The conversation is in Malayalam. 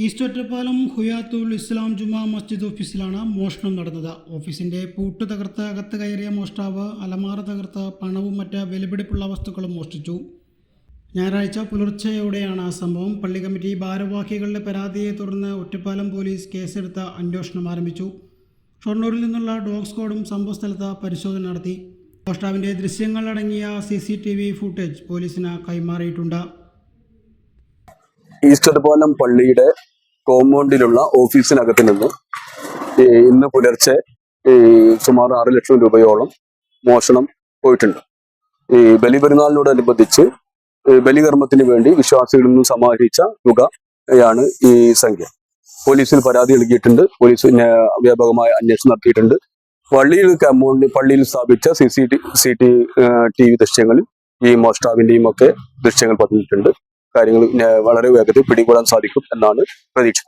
ഈസ്റ്റ് ഒറ്റപ്പാലം ഹുയാത്തുൽ ഇസ്ലാം ജുമാ മസ്ജിദ് ഓഫീസിലാണ് മോഷണം നടന്നത്. ഓഫീസിന്റെ പൂട്ട് തകർത്ത് അകത്ത് കയറിയ മോഷ്ടാവ് അലമാറ തകർത്ത് പണവും മറ്റ് വിലപിടിപ്പുള്ള വസ്തുക്കളും മോഷ്ടിച്ചു. ഞായറാഴ്ച പുലർച്ചെയോടെയാണ് സംഭവം. പള്ളി കമ്മിറ്റി ഭാരവാഹികളുടെ പരാതിയെ തുടർന്ന് ഒറ്റപ്പാലം പോലീസ് കേസെടുത്ത് അന്വേഷണം ആരംഭിച്ചു. ഷൊർണൂരിൽ നിന്നുള്ള ഡോഗ് സ്ക്വാഡും സംഭവസ്ഥലത്ത് പരിശോധന നടത്തി. മോഷ്ടാവിന്റെ ദൃശ്യങ്ങളടങ്ങിയ C C T V footage പോലീസിന് കൈമാറിയിട്ടുണ്ട്. ഈസ്റ്റർ പോലം പള്ളിയുടെ കോമ്പൗണ്ടിലുള്ള ഓഫീസിനകത്ത് നിന്ന് ഇന്ന് പുലർച്ചെ സുമാർ ആറ് ലക്ഷം രൂപയോളം മോഷണം പോയിട്ടുണ്ട്. ഈ ബലിപെരുന്നാളിനോടനുബന്ധിച്ച് ബലികർമ്മത്തിന് വേണ്ടി വിശ്വാസികളിൽ നിന്നും സമാഹരിച്ച തുകയാണ് ഈ സംഖ്യ. പോലീസിൽ പരാതി നൽകിയിട്ടുണ്ട്. പോലീസ് വ്യാപകമായ അന്വേഷണം നടത്തിയിട്ടുണ്ട്. പള്ളിയിൽ കമ്പൗണ്ട് പള്ളിയിൽ സ്ഥാപിച്ച C C T C T V ദൃശ്യങ്ങളിൽ ഈ മോഷ്ടാവിന്റെയും ഒക്കെ ദൃശ്യങ്ങൾ പതിഞ്ഞിട്ടുണ്ട്. കാര്യങ്ങൾ വളരെ വേഗത്തിൽ പിടികൂടാൻ സാധിക്കും എന്നാണ് പ്രതീക്ഷ